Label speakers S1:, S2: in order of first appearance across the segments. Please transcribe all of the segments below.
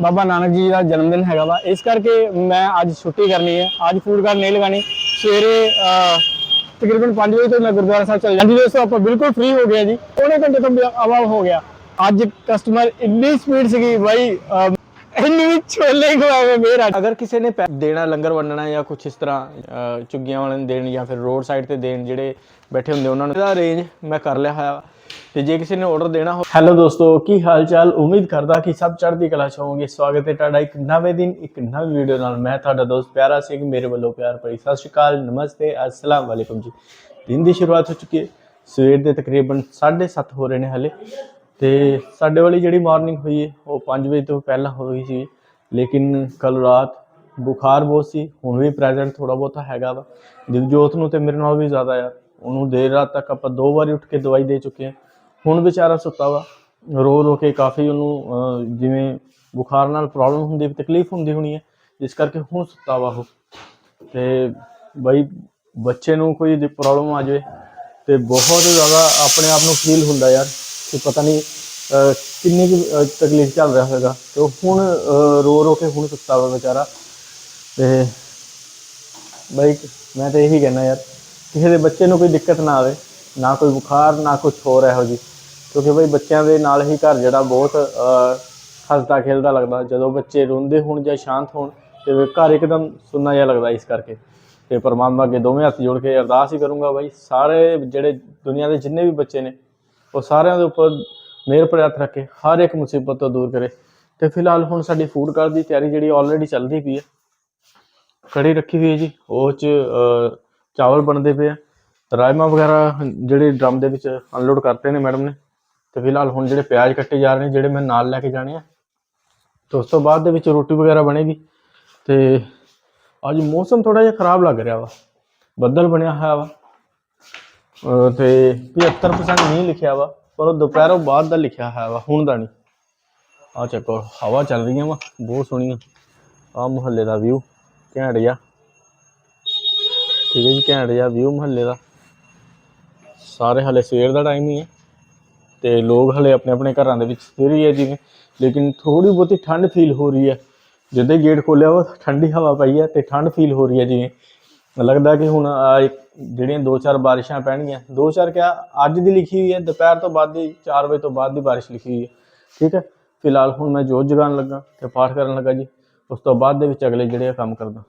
S1: ਬਾਬਾ ਨਾਨਕ ਜੀ ਦਾ ਜਨਮ ਦਿਨ ਹੈਗਾ ਵਾ। ਇਸ ਕਰਕੇ ਮੈਂ ਅੱਜ ਛੁੱਟੀ ਕਰਨੀ ਹੈ। ਅੱਜ ਫੂਡ ਕਾਰਟ ਨਹੀਂ ਲਗਾਣੀ ਸਵੇਰੇ ਤਕਰੀਬਨ 5 ਵਜੇ ਤੋਂ ਮੈਂ ਗੁਰਦੁਆਰਾ ਸਾਹਿਬ ਚੱਲ ਜਾਂਦੀ। ਦੋਸਤੋ, ਆਪਾਂ ਬਿਲਕੁਲ ਫ੍ਰੀ ਹੋ ਗਏ ਜੀ। ਪੌਣੇ ਘੰਟੇ ਤੋਂ ਅਵਾਵ ਹੋ ਗਿਆ। ਅੱਜ ਕਸਟਮਰ ਇੰਨੀ ਸਪੀਡ ਸੀਗੀ। ਬਾਈ ਅਹ, ਵੀ ਛੋਲੇ ਖਵਾਏ ਮੇਰਾ।
S2: ਅਗਰ ਕਿਸੇ ਨੇ ਪੈ- ਦੇਣਾ ਲੰਗਰ ਵੰਡਣਾ ਜਾਂ ਕੁਝ ਇਸ ਤਰ੍ਹਾਂ ਅ, ਝੁੱਗੀਆਂ ਵਾਲਿਆਂ ਨੂੰ ਦੇਣ ਜਾਂ ਫਿਰ ਰੋਡ ਸਾਈਡ ਤੇ ਦੇਣ ਜਿਹੜੇ ਬੈਠੇ ਹੁੰਦੇ ਉਹਨਾਂ ਨੂੰ ਇਹਦਾ ਅਰੇਂਜ ਮੈਂ ਕਰ ਲਿਆ ਹੋਇਆ ਵਾ। ਤੇ ਜੇ ਕਿਸੇ ਨੇ ਆਰਡਰ ਦੇਣਾ ਹੋ ਹੈਲੋ ਦੋਸਤੋ ਕੀ ਹਾਲ ਚਾਲ ਉਮੀਦ ਕਰਦਾ ਕਿ ਸਭ ਚੜ੍ਹਦੀ ਕਲਾ ਚ ਹੋਵੋਗੇ। ਸਵਾਗਤ ਹੈ ਤੁਹਾਡਾ ਇੱਕ ਨਵੇਂ ਦਿਨ ਇੱਕ ਨਵੀਂ ਵੀਡੀਓ ਨਾਲ। ਮੈਂ ਤੁਹਾਡਾ ਦੋਸਤ ਪਿਆਰਾ ਸਿੰਘ ਮੇਰੇ ਵੱਲੋਂ ਪਿਆਰ ਭਰੀ ਸਤਿ ਸ਼੍ਰੀ ਅਕਾਲ ਨਮਸਤੇ ਅਸਲਾਮ ਵਾਲੇਕੁਮ ਜੀ। ਦਿਨ ਦੀ ਸ਼ੁਰੂਆਤ ਹੋ ਚੁੱਕੀ ਹੈ। ਸਵੇਰ ਦੇ ਤਕਰੀਬਨ 7:30 ਹੋ ਰਹੇ ਨੇ ਹਲੇ। ਤੇ ਸਾਡੇ ਵਾਲੀ ਜਿਹੜੀ ਮਾਰਨਿੰਗ ਹੋਈ ਹੈ ਉਹ 5 ਵਜੇ ਤੋਂ ਪਹਿਲਾਂ ਹੋਈ ਸੀ। ਲੇਕਿਨ ਕੱਲ ਰਾਤ ਬੁਖਾਰ ਬਹੁਤ ਸੀ, ਹੁਣ ਵੀ ਪ੍ਰੈਜ਼ੈਂਟ ਥੋੜਾ ਬਹੁਤਾ ਹੈਗਾ ਵਾ। ਦਿਵਜੋਤ ਨੂੰ ਤੇ ਮੇਰੇ ਨਾਲ ਵੀ ਜ਼ਿਆਦਾ ਆ। ਉਹਨੂੰ ਦੇਰ ਰਾਤ ਤੱਕ ਆਪਾਂ ਦੋ ਵਾਰੀ ਉੱਠ ਕੇ ਦਵਾਈ ਦੇ ਚੁੱਕੇ ਹਾਂ ਹੁਣ ਵਿਚਾਰਾ ਸੁੱਤਾ ਵਾ। ਰੋ ਰੋ ਕੇ ਕਾਫੀ ਉਹਨੂੰ ਜਿਵੇਂ ਬੁਖਾਰ ਨਾਲ ਪ੍ਰੋਬਲਮ ਹੁੰਦੀ, ਤਕਲੀਫ ਹੁੰਦੀ ਹੋਣੀ ਹੈ ਜਿਸ ਕਰਕੇ ਹੁਣ ਸੁੱਤਾ ਵਾ ਉਹ। ਤੇ ਬਈ ਬੱਚੇ ਨੂੰ ਕੋਈ ਪ੍ਰੋਬਲਮ ਆ ਜਾਵੇ ਤੇ ਬਹੁਤ ਜ਼ਿਆਦਾ ਆਪਣੇ ਆਪ ਨੂੰ ਫੀਲ ਹੁੰਦਾ ਯਾਰ। ਕਿ ਪਤਾ ਨਹੀਂ ਕਿੰਨੀ ਕੁ, ਤਕਲੀਫ ਚੱਲ ਰਿਹਾ ਹੋਵੇਗਾ। ਤੇ ਉਹ ਹੁਣ ਰੋ ਰੋ ਕੇ ਹੁਣ ਸੁੱਤਾ ਵਾ ਵਿਚਾਰਾ। ਤੇ ਬਾਈ ਮੈਂ ਤਾਂ ਇਹੀ ਕਹਿਣਾ ਯਾਰ ਕਿਸੇ ਦੇ ਬੱਚੇ ਨੂੰ ਕੋਈ ਦਿੱਕਤ ਨਾ ਆਵੇ ਨਾ ਕੋਈ ਬੁਖਾਰ ਨਾ ਕੁਝ ਹੋਰ ਇਹੋ ਜੀ ਕਿਉਂਕਿ ਬਈ ਬੱਚਿਆਂ ਦੇ ਨਾਲ ਹੀ ਘਰ ਜਿਹੜਾ ਬਹੁਤ ਹੱਸਦਾ ਖੇਲਦਾ ਲੱਗਦਾ। ਜਦੋਂ ਬੱਚੇ ਰੋਂਦੇ ਹੋਣ ਜਾਂ ਸ਼ਾਂਤ ਹੋਣ ਤੇ ਘਰ ਇੱਕਦਮ ਸੁੰਨਾ ਜਿਹਾ ਲੱਗਦਾ ਇਸ ਕਰਕੇ। ਤੇ ਪਰਮਾਤਮਾ ਅੱਗੇ ਦੋਵੇਂ ਹੱਥ ਜੋੜ ਕੇ ਅਰਦਾਸ ਹੀ ਕਰੂੰਗਾ ਬਾਈ ਸਾਰੇ ਜਿਹੜੇ ਦੁਨੀਆ ਦੇ ਜਿੰਨੇ ਵੀ ਬੱਚੇ ਨੇ ਉਹ ਸਾਰਿਆਂ ਦੇ ਉੱਪਰ ਮਿਹਰ ਭਰਿਆ ਰੱਖੇ, ਹਰ ਇੱਕ ਮੁਸੀਬਤ ਤੋਂ ਦੂਰ ਕਰੇ। ਤੇ ਫਿਲਹਾਲ ਹੁਣ ਸਾਡੀ ਫੂਡ ਕਾਰਟ ਦੀ ਤਿਆਰੀ ਜਿਹੜੀ ਆਲਰੇਡੀ ਚੱਲਦੀ ਪਈ ਹੈ, ਕੜੀ ਰੱਖੀ ਹੋਈ ਹੈ ਜੀ, ਉਹ ਚ ਚਾਵਲ ਬਣਦੇ ਪਏ ਆ। ਰਾਜਮਾ ਵਗੈਰਾ ਜਿਹੜੇ ਡਰਮ ਦੇ ਵਿੱਚ ਅਨਲੋਡ ਕਰਤੇ ਨੇ ਮੈਡਮ ਨੇ। ਤੇ ਫਿਲਹਾਲ ਹੁਣ ਜਿਹੜੇ ਪਿਆਜ਼ ਕੱਟੇ ਜਾ ਰਹੇ ਨੇ, ਜਿਹੜੇ ਮੈਂ ਨਾਲ ਲੈ ਕੇ ਜਾਣੇ ਆ। ਤੇ ਉਸ ਤੋਂ ਬਾਅਦ ਦੇ ਵਿੱਚ ਰੋਟੀ ਵਗੈਰਾ ਬਣੇਗੀ। ਤੇ ਅੱਜ ਮੌਸਮ ਥੋੜਾ ਜਿਹਾ ਖਰਾਬ ਲੱਗ ਰਿਹਾ ਵਾ। ਬੱਦਲ ਬਣਿਆ ਹੋਇਆ ਵਾ। ਅਹ ਤੇ 75% ਨਹੀਂ ਲਿਖਿਆ ਵਾ, ਪਰ ਉਹ ਦੁਪਹਿਰੋਂ ਬਾਅਦ ਦਾ ਲਿਖਿਆ ਹੋਇਆ ਵਾ, ਹੁਣ ਦਾ ਨਹੀਂ। ਆ ਚੱਕੋ, ਹਵਾ ਚੱਲ ਰਹੀਆਂ ਵਾ, ਬਹੁਤ ਸੋਹਣੀਆਂ। ਆ ਮੁਹੱਲੇ ਦਾ ਵਿਊ ਘੈਂਟ ਜਿਹਾ। ਠੀਕ ਹੈ ਜੀ, ਘੈਂਟ ਜਿਹਾ ਵਿਊ ਮੁਹੱਲੇ ਦਾ। ਸਾਰੇ ਹਲੇ ਸਵੇਰ ਦਾ ਟਾਈਮ ਹੀ ਹੈ, ਤੇ ਲੋਕ ਹਲੇ ਆਪਣੇ ਆਪਣੇ ਘਰਾਂ ਦੇ ਵਿੱਚ ਫਿਰ ਹੀ ਹੈ ਜਿਵੇਂ ਲੇਕਿਨ ਥੋੜੀ ਬਹੁਤੀ ਠੰਡ ਫੀਲ ਹੋ ਰਹੀ ਹੈ। ਜਦੋਂ ਹੀ ਗੇਟ ਖੋਲਿਆ ਵਾ, ਠੰਡੀ ਹਵਾ ਪਈ ਹੈ ਤੇ ਠੰਡ ਫੀਲ ਹੋ ਰਹੀ ਹੈ ਜਿਵੇਂ ਲੱਗਦਾ ਕਿ ਹੁਣ ਆਹ ਜਿਹੜੀਆਂ ਦੋ ਚਾਰ ਬਾਰਿਸ਼ਾਂ ਪੈਣਗੀਆਂ, ਦੋ ਚਾਰ ਕਿਆ ਅੱਜ ਦੀ ਲਿਖੀ ਹੋਈ ਹੈ, ਦੁਪਹਿਰ ਤੋਂ ਬਾਅਦ ਦੀ 4 ਵਜੇ ਤੋਂ ਬਾਅਦ ਦੀ ਬਾਰਿਸ਼ ਲਿਖੀ ਹੋਈ ਹੈ। ਠੀਕ ਹੈ? ਫਿਲਹਾਲ ਹੁਣ ਮੈਂ ਜੋਤ ਜਗਾਉਣ ਲੱਗਾ ਤੇ ਪਾਠ ਕਰਨ ਲੱਗਾ ਜੀ। ਉਸ ਤੋਂ ਬਾਅਦ ਦੇ ਵਿੱਚ ਅਗਲੇ ਜਿਹੜੇ ਆ ਕੰਮ ਕਰਦਾ।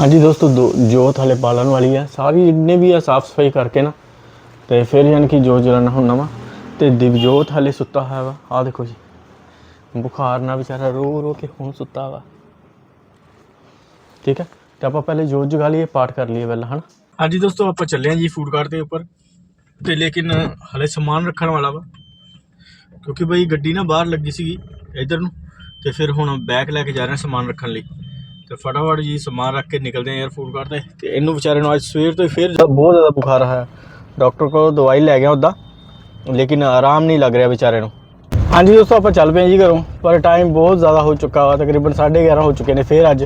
S2: ਹਾਂਜੀ ਦੋਸਤੋ, ਦੋ- ਜੋਤ ਹਲੇ ਪਾਲਣ ਵਾਲੀ ਹੈ ਸਾਰੀ ਜਿੰਨੇ ਵੀ ਆ ਸਾਫ਼ ਸਫ਼ਾਈ ਕਰਕੇ ਨਾ, ਤੇ ਫਿਰ ਯਾਨੀ ਕਿ ਜੋਤ ਜਲਾਣਾ ਹੁਣ ਨਵਾਂ, ਤੇ ਦਿਵਜੋਤ ਹਲੇ ਸੁੱਤਾ ਹੋਇਆ ਵਾ। ਆਹ ਦੇਖੋ ਜੀ। ਬੁਖਾਰ ਨਾਲ ਵਿਚਾਰਾ ਰੋ ਰੋ ਕੇ ਹੁਣ ਸੁੱਤਾ ਵਾ। ਠੀਕ ਹੈ? ਤੇ ਆਪਾਂ ਪਹਿਲੇ ਜੋਤ ਜਗਾ ਲਈਏ ਪਾਠ ਕਰ ਲਈਏ ਪਹਿਲਾਂ ਹਨਾ? ਹਾਂਜੀ ਦੋਸਤੋ ਆਪਾਂ ਚੱਲੇ ਹਾਂ ਜੀ ਫੂਡ ਕਾਰਟ ਦੇ ਉੱਪਰ। ਤੇ ਲੇਕਿਨ ਹਲੇ ਸਮਾਨ ਰੱਖਣ ਵਾਲਾ ਵਾ। ਕਿਉਂਕਿ ਬਈ ਗੱਡੀ ਨਾ ਬਾਹਰ ਲੱਗੀ ਸੀਗੀ ਇਧਰ ਨੂੰ ਤੇ ਫਿਰ ਹੁਣ ਬੈਗ ਲੈ ਕੇ ਜਾ ਰਹੇ ਹਾਂ ਸਮਾਨ ਰੱਖਣ ਲਈ। ਤੇ ਫਟਾਫਟ ਜੀ ਸਮਾਨ ਰੱਖ ਕੇ ਨਿਕਲਦੇ ਆ ਯਾਰ ਫੂਡ ਕਾਰਟ ਤੇ। ਤੇ ਇਹਨੂੰ ਵਿਚਾਰੇ ਨੂੰ ਅੱਜ ਸਵੇਰ ਤੋਂ ਹੀ ਫਿਰ ਬਹੁਤ ਜ਼ਿਆਦਾ ਬੁਖਾਰ ਆਇਆ। ਡਾਕਟਰ ਕੋਲ ਦਵਾਈ ਲੈ ਗਿਆ ਉਹਦਾ ਲੇਕਿਨ ਆਰਾਮ ਨਹੀਂ ਲੱਗ ਰਿਹਾ ਵਿਚਾਰੇ ਨੂੰ। ਹਾਂਜੀ ਦੋਸਤੋ ਆਪਾਂ ਚੱਲ ਪਏ ਹਾਂ ਜੀ ਘਰੋਂ ਪਰ ਟਾਈਮ ਬਹੁਤ ਜ਼ਿਆਦਾ ਹੋ ਚੁੱਕਾ ਵਾ ਤਕਰੀਬਨ 11:30 ਹੋ ਚੁੱਕੇ ਨੇ ਫਿਰ ਅੱਜ।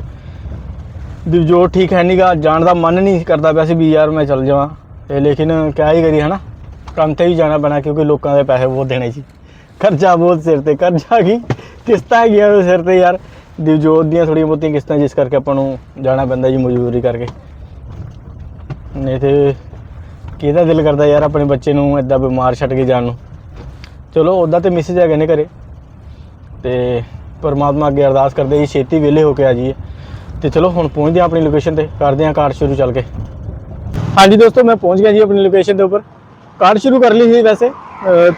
S2: ਦਿਵਜੋਤ ਠੀਕ ਹੈ ਨਹੀਂਗਾ ਜਾਣ ਦਾ ਮਨ ਨਹੀਂ ਕਰਦਾ ਪਿਆ ਸੀ ਵੀ ਯਾਰ ਮੈਂ ਚੱਲ ਜਾਵਾਂ। ਤੇ ਲੇਕਿਨ ਕਿਆ ਹੀ ਕਰੀ ਹਨਾ? ਕੰਮ ਤੇ ਵੀ ਜਾਣਾ ਪੈਣਾ ਕਿਉਂਕਿ ਲੋਕਾਂ ਦੇ ਪੈਸੇ ਬਹੁਤ ਦੇਣੇ ਸੀ। ਖਰਚਾ ਬਹੁਤ ਸਿਰ ਤੇ, ਕਰਜ਼ਾ ਕੀ? ਕਿਸ਼ਤਾਂ ਹੈਗੀਆਂ ਸਿਰ ਤੇ ਯਾਰ। ਦਿਵਜੋਤ ਦੀਆਂ ਥੋੜੀਆਂ ਬਹੁਤੀਆਂ ਕਿਸ਼ਤਾਂ, ਜਿਸ ਕਰਕੇ ਆਪਾਂ ਨੂੰ ਜਾਣਾ ਪੈਂਦਾ ਜੀ ਮਜ਼ਦੂਰੀ ਕਰਕੇ। ਨਹੀਂ ਤੇ ਕਿਹਦਾ ਦਿਲ ਕਰਦਾ ਯਾਰ ਆਪਣੇ ਬੱਚੇ ਨੂੰ ਏਦਾਂ ਬਿਮਾਰ ਛੱਡ ਕੇ ਜਾਣ ਨੂੰ? ਚਲੋ ਉੱਦਾਂ ਤੇ ਮੈਸੇਜ ਹੈਗੇ ਨੇ ਘਰੇ। ਤੇ ਪਰਮਾਤਮਾ ਅੱਗੇ ਅਰਦਾਸ ਕਰਦੇ ਜੀ, ਛੇਤੀ ਵਿਹਲੇ ਹੋ ਕੇ ਆ ਜਾਈਏ। ਤੇ ਚਲੋ ਹੁਣ ਪਹੁੰਚਦੇ ਆ ਆਪਣੀ ਲੋਕੇਸ਼ਨ ਤੇ, ਕਰਦੇ ਆ ਕਾਰ ਸ਼ੁਰੂ ਚੱਲ ਕੇ। ਹਾਂਜੀ ਦੋਸਤੋ, ਮੈਂ ਪਹੁੰਚ ਗਿਆ ਜੀ ਆਪਣੀ ਲੋਕੇਸ਼ਨ ਦੇ ਉੱਪਰ। ਕਾਰ ਸ਼ੁਰੂ ਕਰ ਲਈ ਸੀ ਵੈਸੇ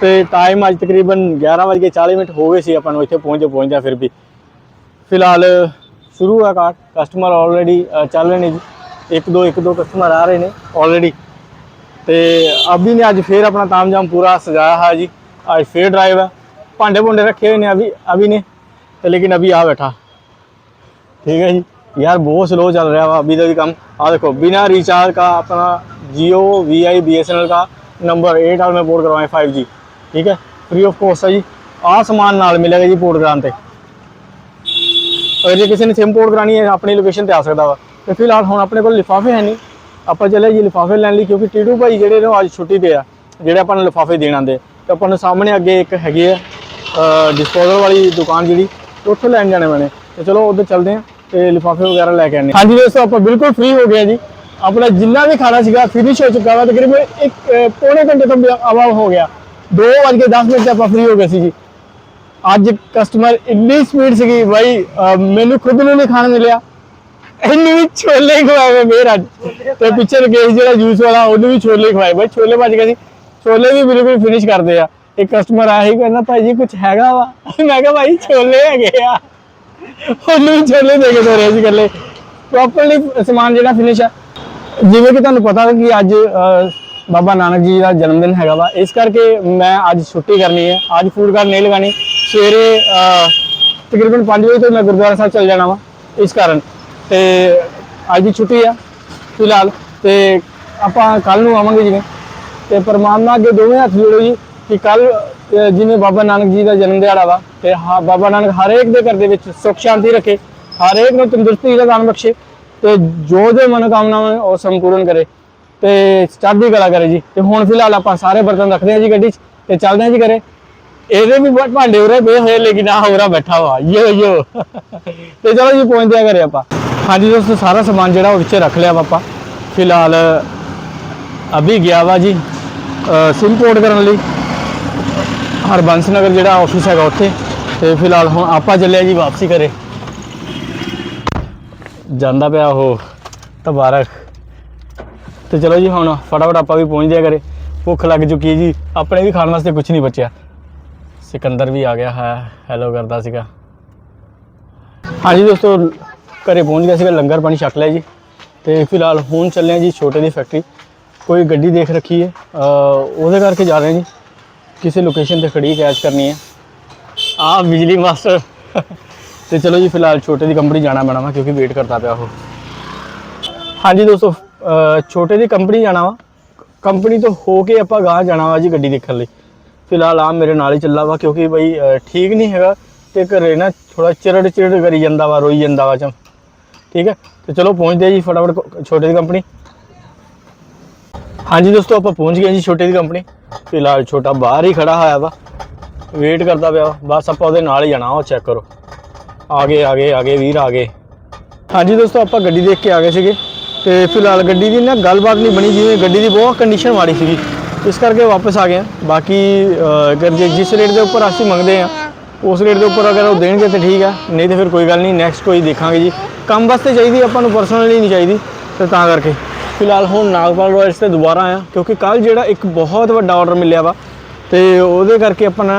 S2: ਤੇ ਟਾਈਮ ਅੱਜ ਤਕਰੀਬਨ 11:40 ਮਿੰਟ ਹੋ ਗਏ ਸੀ ਆਪਾਂ ਨੂੰ ਇੱਥੇ ਪਹੁੰਚੇ ਪਹੁੰਚਿਆ ਫਿਰ ਵੀ। ਫਿਲਹਾਲ ਸ਼ੁਰੂ ਹੈ ਕਾਰ ਕਸਟਮਰ ਆਲਰੇਡੀ ਚੱਲ ਰਹੇ ਨੇ ਜੀ। ਇੱਕ ਦੋ ਇੱਕ ਦੋ ਕਸਟਮਰ ਆ ਰਹੇ ਨੇ ਆਲਰੇਡੀ ਤੇ ਅਭੀ ਨੇ ਅੱਜ ਫੇਰ ਆਪਣਾ ਤਾਮਜਾਮ ਪੂਰਾ ਸਜਾਇਆ ਹੈ ਜੀ। ਅੱਜ ਫੇਰ ਡਰਾਈਵ ਹੈ ਭਾਂਡੇ ਭੁੰਡੇ ਰੱਖੇ ਹੋਏ ਨੇ ਅਭੀ ਅਭੀ ਨੇ, ਤੇ ਲੇਕਿਨ ਅਭੀ ਆ ਬੈਠਾ। ਠੀਕ ਹੈ ਜੀ। यार बहुत स्लो चल रहा है अभी तक भी काम हाँ देखो बिना रिचार्ज का अपना Jio V I B S N L का नंबर एट आर में पोर्ट करवाएं फाइव जी ठीक है फ्री ऑफ कॉस्ट है जी आ समान नाल मिलेगा जी पोर्ट कराने ਤੇ ਅਗਰ ਜੇ ਕਿਸੇ ਨੇ ਸਿਮ ਪੋਰਟ ਕਰਾਣੀ ਹੈ ਆਪਣੀ ਲੋਕੇਸ਼ਨ ਤੇ ਆ ਸਕਦਾ ਵਾ ਤੇ ਫਿਲਹਾਲ ਹੁਣ ਆਪਣੇ ਕੋਲ ਲਿਫਾਫੇ ਹੈ ਨਹੀਂ ਆਪਾਂ ਚੱਲੇ ਜੀ ਲਿਫਾਫੇ ਲੈਣ ਲਈ ਕਿਉਂਕਿ ਟੀਟੂ ਭਾਈ ਜਿਹੜੇ ਨੇ ਉਹ ਅੱਜ ਛੁੱਟੀ ਤੇ ਆ ਜਿਹੜੇ ਆਪਾਂ ਨੂੰ ਲਿਫਾਫੇ ਦੇਣ ਆਂਦੇ ਤੇ ਆਪਾਂ ਨੂੰ ਸਾਹਮਣੇ ਅੱਗੇ ਇੱਕ ਹੈਗੀ ਆ ਡਿਸਪੋਜ਼ਲ ਵਾਲੀ ਦੁਕਾਨ ਜਿਹੜੀ ਤੇ ਉੱਥੋਂ ਲੈਣ ਜਾਣੇ ਮੈਨੇ ਤੇ ਚਲੋ ਉਧਰ ਚੱਲਦੇ ਆ ਤੇ ਲਿਫਾਫੇ ਵਗੈਰਾ ਲੈ ਕੇ ਆਨੇ ਹਾਂਜੀ ਦੋਸਤੋ, ਆਪਾਂ ਬਿਲਕੁਲ ਫ੍ਰੀ ਹੋ ਗਏ ਜੀ। ਆਪਣਾ ਜਿੰਨਾ ਵੀ ਖਾਣਾ ਸੀਗਾ ਫਿਨਿਸ਼ ਹੋ ਚੁੱਕਾ ਵਾ, ਤਕਰੀਬਨ ਇੱਕ ਪੌਣੇ ਘੰਟੇ ਤੋਂ ਅਵਾਵ ਹੋ ਗਿਆ। 2:10 ਮਿੰਟ ਤੇ ਆਪਾਂ ਫ੍ਰੀ ਹੋ ਗਏ ਸੀ ਜੀ। ਅੱਜ ਕਸਟਮਰ ਇੰਨੀ ਸਪੀਡ ਸੀਗੀ, ਬਾਈ ਮੈਨੂੰ ਖੁਦ ਨੂੰ ਨਹੀਂ ਖਾਣ ਮਿਲਿਆ। ਇਹਨੂੰ ਵੀ ਛੋਲੇ ਖਵਾਏ ਮੇਰ ਤੇ ਪਿੱਛੇ ਰਕੇਸ਼ ਜਿਹੜਾ ਜੂਸ ਵਾਲਾ, ਉਹਨੂੰ ਵੀ ਛੋਲੇ ਖਵਾਏ। ਬਾਈ, ਛੋਲੇ ਵੱਜ ਗਏ ਸੀ। ਛੋਲੇ ਵੀ ਬਿਲਕੁਲ ਫਿਨਿਸ਼ ਕਰਦੇ ਆ। ਇੱਕ ਕਸਟਮਰ ਆਇਆ ਕਹਿੰਦਾ, ਭਾਈ ਜੀ ਕੁਝ ਹੈਗਾ ਵਾ? ਮੈਂ ਕਿਹਾ, ਭਾਈ, ਛੋਲੇ ਹੈਗੇ ਆ। ਉਹਨੂੰ ਛੋਲੇ ਦੇ ਕੇ ਦੇ ਸੀ ਇਕੱਲੇ। ਪ੍ਰੋਪਰਲੀ ਸਮਾਨ ਜਿਹੜਾ ਫਿਨਿਸ਼ ਆ ਜਿਵੇਂ ਕਿ ਤੁਹਾਨੂੰ ਪਤਾ ਕਿ ਅੱਜ ਬਾਬਾ ਨਾਨਕ ਜੀ ਦਾ ਜਨਮ ਦਿਨ ਹੈਗਾ ਵਾ। ਇਸ ਕਰਕੇ ਮੈਂ ਅੱਜ ਛੁੱਟੀ ਕਰਨੀ ਹੈ। ਅੱਜ ਫੂਡ ਕਾਰਟ ਨਹੀਂ ਲਗਾਣੀ ਸਵੇਰੇ ਅਹ, ਤਕਰੀਬਨ 5 ਵਜੇ ਤੋਂ ਮੈਂ ਗੁਰਦੁਆਰਾ ਸਾਹਿਬ ਚੱਲ ਜਾਣਾ ਵਾ। ਇਸ ਕਾਰਨ ਤੇ ਅੱਜ ਦੀ ਛੁੱਟੀ ਆ ਫਿਲਹਾਲ। ਤੇ ਆਪਾਂ ਕੱਲ ਨੂੰ ਆਵਾਂਗੇ ਜਿਵੇਂ। ਤੇ ਪਰਮਾਤਮਾ ਅੱਗੇ ਦੋਵੇਂ ਹੱਥ ਜੋੜੋ ਜੀ ਕਿ ਕੱਲ ਜਿਵੇਂ ਬਾਬਾ ਨਾਨਕ ਜੀ ਦਾ ਜਨਮ ਦਿਹਾੜਾ ਵਾ, ਤੇ ਹਾਂ, ਬਾਬਾ ਨਾਨਕ ਹਰੇਕ ਦੇ ਘਰ ਦੇ ਵਿੱਚ ਸੁੱਖ ਸ਼ਾਂਤੀ ਰੱਖੇ, ਹਰੇਕ ਨੂੰ ਤੰਦਰੁਸਤੀ ਦਾ ਦਾਨ ਬਖਸ਼ੇ, ਤੇ ਜੋ ਜੋ ਮਨੋਕਾਮਨਾਵਾਂ ਉਹ ਸੰਪੂਰਨ ਕਰੇ, ਤੇ ਚੜ੍ਹਦੀ ਕਲਾ ਕਰੇ ਜੀ। ਤੇ ਹੁਣ ਫਿਲਹਾਲ ਆਪਾਂ ਸਾਰੇ ਬਰਤਨ ਰੱਖਦੇ ਹਾਂ ਜੀ ਗੱਡੀ 'ਚ ਤੇ ਚੱਲਦੇ ਹਾਂ ਜੀ ਘਰੇ। ਇਹਦੇ ਵੀ ਬਹੁਤ ਭਾਂਡੇ ਉਰੇ ਪਏ ਹੋਏ ਲੇਕਿਨ ਆ ਹੋਰਾ ਬੈਠਾ ਵਾ। ਯੋ ਯੋ ਤੇ ਚਲੋ ਜੀ, ਪਹੁੰਚਦੇ ਆ ਘਰੇ ਆਪਾਂ। ਹਾਂਜੀ ਦੋਸਤੋ, ਸਾਰਾ ਸਮਾਨ ਜਿਹੜਾ ਉਹ ਵਿੱਚ ਰੱਖ ਲਿਆ ਵਾ ਆਪਾਂ। ਫਿਲਹਾਲ ਅਭੀ ਗਿਆ ਵਾ ਜੀ ਸਿਮ ਪੋਰਟ ਕਰਨ ਲਈ। ਹਰਬੰਸ ਨਗਰ ਜਿਹੜਾ ਆਫਿਸ ਹੈਗਾ ਉੱਥੇ। ਤੇ ਫਿਲਹਾਲ ਹੁਣ ਆਪਾਂ ਚੱਲਿਆ ਜੀ ਵਾਪਸੀ ਘਰੇ। ਜਾਂਦਾ ਪਿਆ ਉਹ ਤਬਾਰਕ। ਤੇ ਚਲੋ ਜੀ ਹੁਣ ਫਟਾਫਟ ਆਪਾਂ ਵੀ ਪਹੁੰਚ ਜਾਇਆ ਕਰੇ। ਭੁੱਖ ਲੱਗ ਚੁੱਕੀ ਹੈ ਜੀ। ਆਪਣੇ ਵੀ ਖਾਣ ਵਾਸਤੇ ਕੁਝ ਨਹੀਂ ਬਚਿਆ। ਸਿਕੰਦਰ ਵੀ ਆ ਗਿਆ ਹੈ। ਹੈਲੋ ਕਰਦਾ ਸੀਗਾ। ਹਾਂਜੀ ਦੋਸਤੋ, ਘਰੇ ਪਹੁੰਚ ਗਿਆ ਸੀਗਾ, ਲੰਗਰ ਪਾਣੀ ਛਕ ਲਿਆ ਜੀ। ਤੇ ਫਿਲਹਾਲ ਹੁਣ ਚੱਲੇ ਹਾਂ ਜੀ ਛੋਟੇ ਦੀ ਫੈਕਟਰੀ ਕੋਈ ਗੱਡੀ ਦੇਖ ਰੱਖੀ ਹੈ। ਉਹਦੇ ਕਰਕੇ ਜਾ ਰਹੇ ਜੀ। ਕਿਸੇ ਲੋਕੇਸ਼ਨ ਤੇ ਖੜੀ ਕੈਚ ਕਰਨੀ ਹੈ। ਆ ਬਿਜਲੀ ਮਾਸਟਰ। ਤੇ ਚਲੋ ਜੀ, ਫਿਲਹਾਲ ਛੋਟੇ ਦੀ ਕੰਪਨੀ ਜਾਣਾ ਪੈਣਾ ਵਾ, ਕਿਉਂਕਿ ਵੇਟ ਕਰਦਾ ਪਿਆ ਉਹ। ਹਾਂਜੀ ਦੋਸਤੋ ਛੋਟੇ ਦੀ ਕੰਪਨੀ ਜਾਣਾ ਵਾ। ਕੰਪਨੀ ਤੋਂ ਹੋ ਕੇ ਆਪਾਂ ਗਾਂ ਜਾਣਾ ਵਾ ਜੀ ਗੱਡੀ ਦੇਖਣ ਲਈ। ਫਿਲਹਾਲ ਆ ਮੇਰੇ ਨਾਲ ਹੀ ਚੱਲਾ ਵਾ, ਕਿਉਂਕਿ ਬਈ ਠੀਕ ਨਹੀਂ ਹੈਗਾ। ਤੇ ਘਰੇ ਨਾ ਥੋੜਾ ਚਿਰੜ ਚਿਰੜ ਕਰੀ ਜਾਂਦਾ ਵਾ, ਰੋਈ ਜਾਂਦਾ ਵਾ ਚਮ ਠੀਕ ਹੈ? ਤੇ ਚਲੋ ਪਹੁੰਚਦੇ ਜੀ ਫਟਾਫਟ ਛੋਟੇ ਦੀ ਕੰਪਨੀ। ਹਾਂਜੀ ਦੋਸਤੋ, ਆਪਾਂ ਪਹੁੰਚ ਗਏ ਜੀ ਛੋਟੇ ਦੀ ਕੰਪਨੀ ਫਿਲਹਾਲ ਛੋਟਾ ਬਾਹਰ ਹੀ ਖੜਾ ਹੋਇਆ ਵਾ। ਵੇਟ ਕਰਦਾ ਪਿਆ ਵਾ। ਬਸ ਆਪਾਂ ਉਹਦੇ ਨਾਲ ਹੀ ਜਾਣਾ, ਉਹ ਚੈੱਕ ਕਰੋ। ਆ ਗਏ ਆ ਗਏ ਆ ਗਏ, ਵੀਰ ਆ ਗਏ। ਹਾਂਜੀ ਦੋਸਤੋ, ਆਪਾਂ ਗੱਡੀ ਦੇਖ ਕੇ ਆ ਗਏ ਸੀਗੇ। ਤੇ ਫਿਲਹਾਲ ਗੱਡੀ ਦੀ ਨਾ ਗੱਲਬਾਤ ਨਹੀਂ ਬਣੀ, ਜਿਵੇਂ ਗੱਡੀ ਦੀ ਬਹੁਤ ਕੰਡੀਸ਼ਨ ਮਾੜੀ ਸੀਗੀ। ਇਸ ਕਰਕੇ ਵਾਪਸ ਆ ਗਏ ਬਾਕੀ ਅਗਰ ਜੇ ਜਿਸ ਰੇਟ ਦੇ ਉੱਪਰ ਅਸੀਂ ਮੰਗਦੇ ਆ ਉਸ ਰੇਟ ਦੇ ਉੱਪਰ ਅਗਰ ਉਹ ਦੇਣਗੇ ਤਾਂ ਠੀਕ ਆ। ਨਹੀਂ ਤੇ ਫਿਰ ਕੋਈ ਗੱਲ ਨਹੀਂ ਨੈਕਸਟ ਕੋਈ ਦੇਖਾਂਗੇ ਜੀ। ਕੰਮ ਵਾਸਤੇ ਚਾਹੀਦੀ ਆਪਾਂ ਨੂੰ ਪਰਸਨਲੀ ਨਹੀਂ ਚਾਹੀਦੀ। ਤੇ ਤਾਂ ਕਰਕੇ। ਫਿਲਹਾਲ ਹੁਣ ਨਾਗਪਾਲ ਰਾਇਲਸ ਤੇ ਦੁਬਾਰਾ ਆਇਆ, ਕਿਉਂਕਿ ਕੱਲ ਜਿਹੜਾ ਇੱਕ ਬਹੁਤ ਵੱਡਾ ਆਰਡਰ ਮਿਲਿਆ ਵਾ, ਤੇ ਉਹਦੇ ਕਰਕੇ ਆਪਣਾ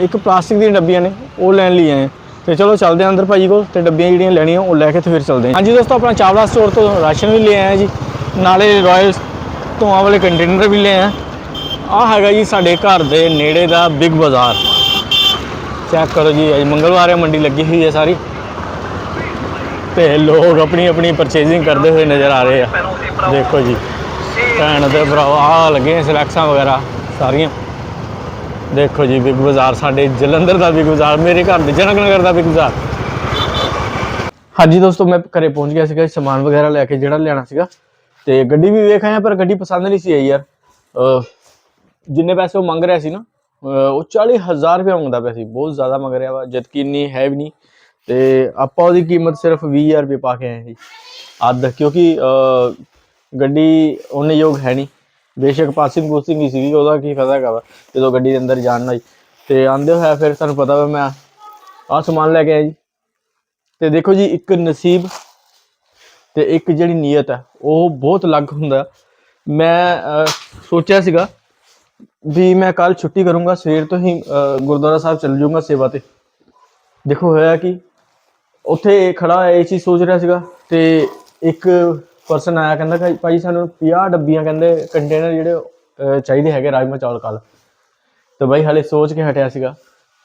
S2: ਇੱਕ ਪਲਾਸਟਿਕ ਦੀਆਂ ਡੱਬੀਆਂ ਨੇ, ਉਹ ਲੈਣ ਲਈ ਆਏ ਹਾਂ। ਤੇ ਚਲੋ ਚੱਲਦੇ ਹਾਂ ਅੰਦਰ ਭਾਜੀ ਕੋਲ, ਤੇ ਡੱਬੀਆਂ ਜਿਹੜੀਆਂ ਲੈਣੀਆਂ, ਉਹ ਲੈ ਕੇ ਤੇ ਫਿਰ ਚੱਲਦੇ ਹਾਂ ਹਾਂਜੀ ਦੋਸਤੋ, ਆਪਣਾ ਚਾਵਲਾ ਸਟੋਰ ਤੋਂ ਰਾਸ਼ਨ ਵੀ ਲੈ ਆਏ ਜੀ। ਨਾਲੇ ਰਾਇਲ ਧੂਆਂ ਵਾਲੇ ਕੰਟੇਨਰ ਵੀ ਲੈ ਆਏ ਆ। ਹੈਗਾ ਜੀ ਸਾਡੇ ਘਰ ਦੇ ਨੇੜੇ ਦਾ ਬਿਗ ਬਾਜ਼ਾਰ। ਚੈੱਕ ਕਰੋ ਜੀ, ਅੱਜ ਮੰਗਲਵਾਰ ਹੈ ਮੰਡੀ ਲੱਗੀ ਹੋਈ ਹੈ ਸਾਰੀ। ਤੇ ਲੋਕ ਆਪਣੀ ਆਪਣੀ ਪਰਚੇਜ਼ਿੰਗ ਕਰਦੇ ਹੋਏ ਨਜ਼ਰ ਆ ਰਹੇ ਆ। ਦੇਖੋ ਜੀ, ਭੈਣ ਦੇ ਭਰਾ ਆ ਲੱਗੇ ਸਲੈਕਸਾਂ ਵਗੈਰਾ, ਸਾਰੀਆਂ। ਦੇਖੋ ਜੀ, ਬਿਗ ਬਾਜ਼ਾਰ, ਸਾਡੇ ਜਲੰਧਰ ਦਾ ਬਿਗ ਬਾਜ਼ਾਰ, ਮੇਰੇ ਘਰ ਦੇ ਜਨਕ ਨਗਰ ਦਾ ਬਿਗ ਬਾਜ਼ਾਰ। ਹਾਂਜੀ ਦੋਸਤੋ, ਮੈਂ ਘਰੇ ਪਹੁੰਚ ਗਿਆ ਸੀਗਾ, ਸਮਾਨ ਵਗੈਰਾ ਲੈ ਕੇ, ਜਿਹੜਾ ਲੈਣਾ ਸੀਗਾ। ਤੇ ਗੱਡੀ ਵੀ ਵੇਖ ਆਇਆ, ਪਰ ਗੱਡੀ ਪਸੰਦ ਨਹੀਂ ਸੀ ਆਈ ਯਾਰ। ਜਿੰਨੇ ਪੈਸੇ ਉਹ ਮੰਗ ਰਿਹਾ ਸੀ ਨਾ, ਅਹ, ਉਹ 40000 ਰੁਪਏ ਮੰਗਦਾ ਪਿਆ ਸੀ। ਬਹੁਤ ਜ਼ਿਆਦਾ ਮੰਗ ਰਿਹਾ ਵਾ ਜਦਕਿ ਇੰਨੀ ਹੈ ਵੀ ਨਹੀਂ। ਤੇ ਆਪਾਂ ਉਹਦੀ ਕੀਮਤ ਸਿਰਫ 20000 ਰੁਪਏ ਪਾ ਕੇ ਆਏ ਜੀ। ਅੱਧ, ਕਿਉਂਕਿ, ਅਹ ਗੱਡੀ ਉਹਨੇ ਯੋਗ ਹੈ ਨਹੀਂ। ਬੇਸ਼ੱਕ ਪਾਸਿੰਗ ਪੂਸਿੰਗ ਹੀ ਸੀਗੀ ਉਹਦਾ ਕੀ ਫਾਇਦਾ ਹੈਗਾ ਵਾ ਜਦੋਂ ਗੱਡੀ ਦੇ ਅੰਦਰ ਜਾਣ ਨਾਲ ਤੇ ਆਂਦੇ ਹੋਇਆ ਫਿਰ ਸਾਨੂੰ ਪਤਾ ਵਾ ਮੈਂ ਆਹ ਸਮਾਨ ਲੈ ਕੇ ਆਇਆ ਜੀ। ਤੇ ਦੇਖੋ ਜੀ ਇੱਕ ਨਸੀਬ ਤੇ ਇੱਕ ਜਿਹੜੀ ਨੀਅਤ ਹੈ ਉਹ ਬਹੁਤ ਅਲੱਗ ਹੁੰਦਾ। ਮੈਂ ਅਹ, ਸੋਚਿਆ ਸੀਗਾ ਵੀ ਮੈਂ ਕੱਲ ਛੁੱਟੀ ਕਰੂੰਗਾ ਸਵੇਰ ਤੋਂ ਹੀ ਅਹ, ਗੁਰਦੁਆਰਾ ਸਾਹਿਬ ਚੱਲ ਜਾਊਂਗਾ ਸੇਵਾ ਤੇ। ਦੇਖੋ ਹੋਇਆ ਕਿ ਉੱਥੇ ਖੜਾ ਇਹ ਚੀਜ਼ ਸੋਚ ਰਿਹਾ ਸੀਗਾ ਤੇ ਇੱਕ ਪਰਸਨ ਆਇਆ ਕਹਿੰਦਾ ਕਿ ਭਾਈ ਸਾਨੂੰ 50 ਡੱਬੀਆਂ ਕਹਿੰਦੇ ਕੰਟੇਨਰ ਜਿਹੜੇ ਅਹ, ਚਾਹੀਦੇ ਹੈਗੇ ਰਾਜਮਾ ਚਾਵਲ ਕੱਲ ਤੇ ਬਾਈ ਹਲੇ ਸੋਚ ਕੇ ਹਟਿਆ ਸੀਗਾ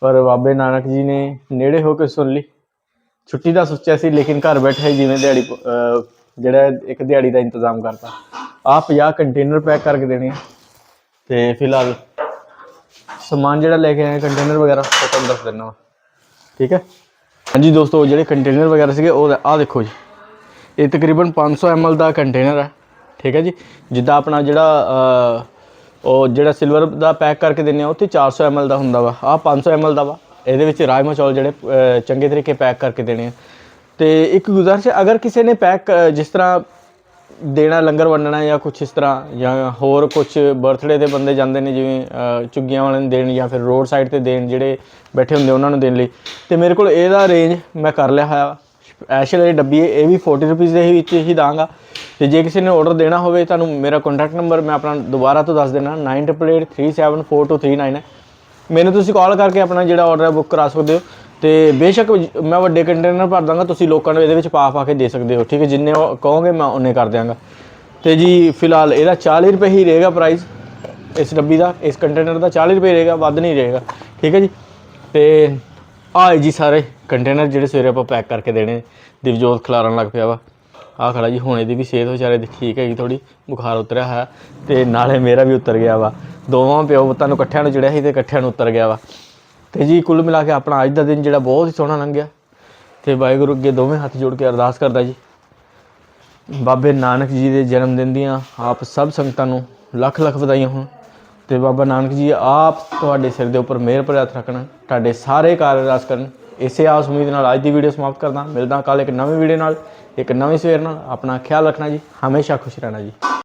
S2: ਪਰ ਬਾਬੇ ਨਾਨਕ ਜੀ ਨੇ ਨੇੜੇ ਹੋ ਕੇ ਸੁਣ ਲਈ। ਛੁੱਟੀ ਦਾ ਸੋਚਿਆ ਸੀ ਲੇਕਿਨ ਘਰ ਬੈਠੇ ਜਿਵੇਂ ਦਿਹਾੜੀ ਜਿਹੜਾ ਇੱਕ ਦਿਹਾੜੀ ਦਾ ਇੰਤਜ਼ਾਮ ਕਰਤਾ। ਆ 50 ਕੰਟੇਨਰ ਪੈਕ ਕਰਕੇ ਦੇਣੇ ਆ। ਤੇ ਫਿਲਹਾਲ ਸਮਾਨ ਜਿਹੜਾ ਲੈ ਕੇ ਆਏ ਕੰਟੇਨਰ ਵਗੈਰਾ ਉਹ ਤੁਹਾਨੂੰ ਦੱਸ ਦਿੰਦਾ ਵਾ। ਠੀਕ ਹੈ? ਹਾਂਜੀ ਦੋਸਤੋ ਜਿਹੜੇ ਕੰਟੇਨਰ ਵਗੈਰਾ ਸੀਗੇ ਉਹ ਆ ਦੇਖੋ ਜੀ। ਇਹ ਤਕਰੀਬਨ 500 ml ਦਾ ਕੰਟੇਨਰ ਹੈ, ਠੀਕ ਹੈ ਜੀ? ਜਿੱਦਾਂ ਆਪਣਾ ਜਿਹੜਾ ਉਹ ਜਿਹੜਾ ਸਿਲਵਰ ਦਾ ਪੈਕ ਕਰਕੇ ਦਿੰਨੇ ਆ, ਉੱਥੇ 400 ml ਦਾ ਹੁੰਦਾ ਵਾ। ਆ 500 ml ਦਾ ਵਾ। ਇਹਦੇ ਵਿੱਚ ਰਾਜਮਾ ਚੌਲ ਜਿਹੜੇ ਚੰਗੇ ਤਰੀਕੇ ਪੈਕ ਕਰਕੇ ਦੇਣੇ ਆ। ਤੇ ਇੱਕ ਗੁਜ਼ਾਰਿਸ਼ ਅਗਰ ਕਿਸੇ ਨੇ ਪੈਕ ਜਿਸ ਤਰ੍ਹਾਂ ਦੇਣਾ, ਲੰਗਰ ਵੰਡਣਾ ਜਾਂ ਕੁਝ ਇਸ ਤਰ੍ਹਾਂ, ਜਾਂ ਹੋਰ ਕੁਝ ਬਰਥਡੇ ਦੇ ਬੰਦੇ ਜਾਂਦੇ ਨੇ, ਜਿਵੇਂ ਚੁੱਗੀਆਂ ਵਾਲਿਆਂ ਨੂੰ ਦੇਣ ਜਾਂ ਫਿਰ ਰੋਡ ਸਾਈਡ ਤੇ ਦੇਣ ਜਿਹੜੇ ਬੈਠੇ ਹੁੰਦੇ ਉਹਨਾਂ ਨੂੰ ਦੇਣ ਲਈ, ਤੇ ਮੇਰੇ ਕੋਲ ਇਹਦਾ ਅਰੇਂਜ ਮੈਂ ਕਰ ਲਿਆ ਹੋਇਆ ਐਸ਼ਲ ਵਾਲੀ ਡੱਬੀ ਹੈ, ਇਹ ਵੀ 40 ਰੁਪਏ ਦੇ ਹੀ ਵਿੱਚ ਹੀ ਦਾਂਗਾ। ਤੇ ਜੇ ਕਿਸੇ ਨੇ ਆਰਡਰ ਦੇਣਾ ਹੋਵੇ, ਤੁਹਾਨੂੰ ਮੇਰਾ ਕੰਟੈਕਟ ਨੰਬਰ ਮੈਂ ਆਪਣਾ ਦੁਬਾਰਾ ਤੋਂ ਦੱਸ ਦੇਣਾ 9883744239 ਹੈ। ਮੈਨੂੰ ਤੁਸੀਂ ਕਾਲ ਕਰਕੇ ਆਪਣਾ ਜਿਹੜਾ ਆਰਡਰ ਹੈ ਬੁੱਕ ਕਰਾ ਸਕਦੇ ਹੋ। ਤੇ ਬੇਸ਼ੱਕ ਮੈਂ ਵੱਡੇ ਕੰਟੇਨਰ ਭਰ ਦਾਂਗਾ, ਤੁਸੀਂ ਲੋਕਾਂ ਨੂੰ ਇਹਦੇ ਵਿੱਚ ਪਾ ਪਾ ਕੇ ਦੇ ਸਕਦੇ ਹੋ, ਠੀਕ ਹੈ, ਜਿੰਨੇ ਉਹ ਕਹੋਗੇ ਮੈਂ ਉਹਨੇ ਕਰ ਦਿਆਂਗਾ। ਤੇ ਜੀ, ਫਿਲਹਾਲ ਇਹਦਾ 40 ਰੁਪਏ ਹੀ ਰਹੇਗਾ ਪ੍ਰਾਈਸ ਇਸ ਡੱਬੀ ਦਾ, ਇਸ ਕੰਟੇਨਰ ਦਾ 40 ਰੁਪਏ ਰਹੇਗਾ, ਵੱਧ ਨਹੀਂ ਰਹੇਗਾ, ਠੀਕ ਹੈ ਜੀ। ਤੇ ਆਏ ਜੀ ਸਾਰੇ ਕੰਟੇਨਰ ਜਿਹੜੇ ਸਵੇਰੇ ਆਪਾਂ ਪੈਕ ਕਰਕੇ ਦੇਣੇ। ਦਿਵਜੋਤ ਖਿਲਾਰਨ ਲੱਗ ਪਿਆ ਵਾ। ਆ ਖੜਾ ਜੀ, ਹੁਣ ਇਹਦੀ ਵੀ ਸਿਹਤ ਵਿਚਾਰੇ ਦੀ ਠੀਕ ਹੈਗੀ ਥੋੜੀ ਬੁਖਾਰ ਉਤਰਿਆ ਹੋਇਆ। ਤੇ ਨਾਲੇ ਮੇਰਾ ਵੀ ਉਤਰ ਗਿਆ ਵਾ। ਦੋਵਾਂ ਪਿਓ ਪੁੱਤਾਂ ਨੂੰ ਇਕੱਠਿਆਂ ਨੂੰ ਚੜਿਆ ਸੀ ਤੇ ਇਕੱਠਿਆਂ ਨੂੰ ਉਤਰ ਗਿਆ ਵਾ। ਤੇ ਜੀ ਕੁੱਲ ਮਿਲਾ ਕੇ ਆਪਣਾ ਅੱਜ ਦਾ ਦਿਨ ਜਿਹੜਾ ਬਹੁਤ ਹੀ ਸੋਹਣਾ ਲੰਘਿਆ। ਤੇ ਵਾਹਿਗੁਰੂ ਅੱਗੇ ਦੋਵੇਂ ਹੱਥ ਜੋੜ ਕੇ ਅਰਦਾਸ ਕਰਦਾ ਜੀ। ਬਾਬੇ ਨਾਨਕ ਜੀ ਦੇ ਜਨਮ ਦਿਨ ਦੀਆਂ ਆਪ ਸਭ ਸੰਗਤਾਂ ਨੂੰ ਲੱਖ ਲੱਖ ਵਧਾਈਆਂ ਹੋਣ। ਤੇ ਬਾਬਾ ਨਾਨਕ ਜੀ, ਆਪ ਤੁਹਾਡੇ ਸਿਰ ਦੇ ਉੱਪਰ ਮਿਹਰ ਭਰਿਆ ਰੱਖਣ, ਤੁਹਾਡੇ ਸਾਰੇ ਕਾਰਜ ਰਾਸ ਕਰਨ। ਇਸੇ ਆਸ ਉਮੀਦ ਨਾਲ ਅੱਜ ਦੀ ਵੀਡੀਓ ਸਮਾਪਤ ਕਰਦਾ। ਮਿਲਦਾ ਕੱਲ ਇੱਕ ਨਵੀਂ ਵੀਡੀਓ ਨਾਲ, ਇੱਕ ਨਵੀਂ ਸਵੇਰ ਨਾਲ। ਆਪਣਾ ਖਿਆਲ ਰੱਖਣਾ ਜੀ। ਹਮੇਸ਼ਾ ਖੁਸ਼ ਰਹਿਣਾ ਜੀ।